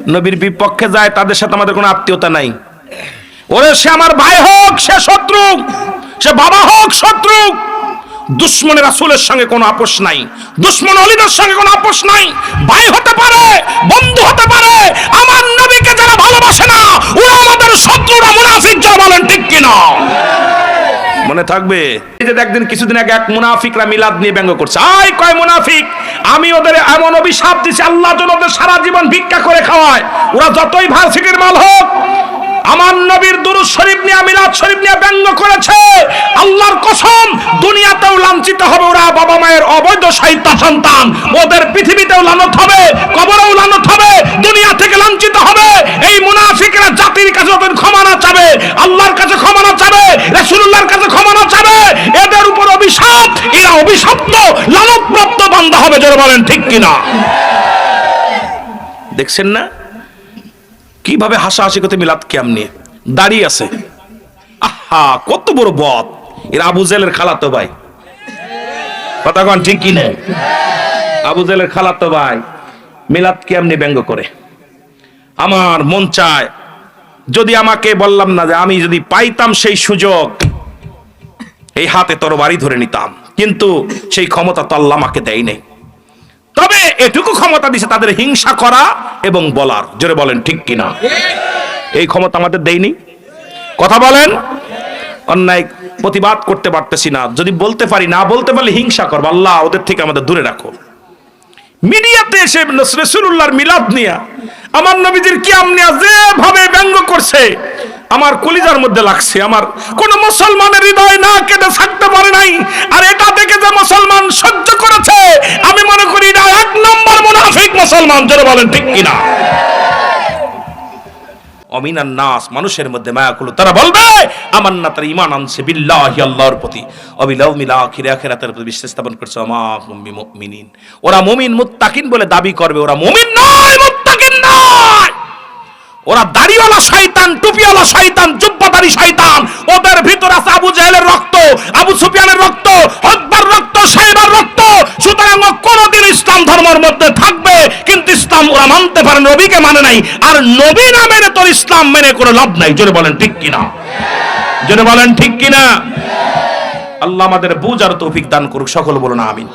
নবীর বিপক্ষে যায়, তাদের সাথে আমাদের কোনো আত্মীয়তা নাই। ওরে, সে আমার ভাই হোক, সে শত্রু, সে বাবা হোক, শত্রু। দুশ্মনের রাসুলের সঙ্গে কোনো আপোষ নাই। দুশ্মন অলিদের সঙ্গে কোনো আপোষ নাই। ভাই হতে পারে, বন্ধু হতে পারে, আমার নবীকে যারা ভালোবাসে না ওরা আমাদের শত্রুরা মুনাফিক যারা বলেন ঠিক কিনা মনে থাকবে? এই যে একদিন কিছুদিন আগে এক মুনাফিকরা মিলাদ নিয়ে ব্যঙ্গ করছে। আয় কয় মুনাফিক, আমি ওদের এমন অভিশাপ দিছি, আল্লাহ যেন ওদের সারা জীবন ভিক্ষা করে খাওয়ায়। ওরা যতই ভার্সিটির মাল হোক, আমার নবীর দুরুদ শরীফ নিয়ে, মিলাদ শরীফ নিয়ে ব্যঙ্গ করেছে। আল্লাহর কসম, দুনিয়াতেও লাঞ্ছিত হবে ওরা বাবা মায়ের অবৈধ সাহিত্য সন্তান। ওদের পৃথিবীতেও লানত হবে, কবরেও লানত হবে, দুনিয়া থেকে লাঞ্ছিত হবে। এই মুনাফিকরা জাতির কাছে ওদের ক্ষমা না চাবে। আল্লাহর রাসূলুল্লাহর কাছে ক্ষমা না চাবে, এদের উপর অভিশাপ, এরা অভিশপ্ত, লালনপ্রাপ্ত বান্দা হবে যারা বলেন, ঠিক কিনা? দেখছেন না? কীভাবে হাসাহাসি করতে মিলাদ কিয়াম নিয়ে? দাঁড়িয়ে আছে। আহা, কত বড় বদ। এর আবু জেলের খালাতো ভাই। কথা কন, ঠিক কি না আবু জেলের খালাতো ভাই। মিলাদ কিয়াম নিয়ে ব্যঙ্গ করে। আমার মন চায় যদি আমাকে বললাম না যে আমি যদি পাইতাম সেই সুযোগ, এই হাতে তরবারি ধরে নিতাম। কিন্তু সেই ক্ষমতা তো আল্লাহ আমাকে দেয় নাই। তবে এটুকু ক্ষমতা দিছে তাদের হিংসা করা এবং বলার। জোরে বলেন, ঠিক কিনা? এই ক্ষমতা আমাদের দেয়নি কথা বলেন, অন্যায় প্রতিবাদ করতে পারতেছি না। যদি বলতে পারি, না বলতে পারলে হিংসা করব। আল্লাহ ওদের থেকে আমাদের দূরে রাখো। মিডিয়াতে এসে রসুল্লাহর মিলাদ নিয়া আমার নবীজির কিয়াম নিয়া যেভাবে ব্যঙ্গ করছে আমার কলিজার মধ্যে লাগছে, আমার কোন মুসলমানের হৃদয় না কেটে থাকতে পারে নাই। আর এটা দেখে যে মুসলমান সহ্য করেছে, আমি মনে করি এটা এক নম্বর মুনাফিক মুসলমান যারা বলেন ঠিক কিনা? নাস, মানুষের মধ্যে মায়া করল তারা বলবে আমার না তারা ইমান আনছে বিল্লাহি আল্লাহর প্রতি। অবিলাউ মিলা আখিরে, আখিরাতের প্রতি বিশ্বাস স্থাপন করছে আমা ওরা মুমিন মুত্তাকিন বলে দাবি করবে, ওরা মুমিন নয় ওরা দাড়িওয়ালা শয়তান, টুপিওয়ালা শয়তান, জুব্বাদারি শয়তান। ওদের ভিতর আছে আবু জাহেলের রক্ত, আবু সুফিয়ানের রক্ত হকবার রক্ত, সাহেবার রক্ত। সুতরাং ও কোনদিন ইসলাম ধর্মের মধ্যে থাকবে, কিন্তু ইসলাম ওরা মানতে পারে নবীকে মানে নাই। আর নবী না মেনে তোর ইসলাম মেনে কোনো লাভ নাই। জোরে বলেন, ঠিক কিনা? জোরে বলেন, ঠিক কিনা? আল্লাহ আমাদের বুঝ আর তৌফিক দান করুক, সকল বলুন, আমিন।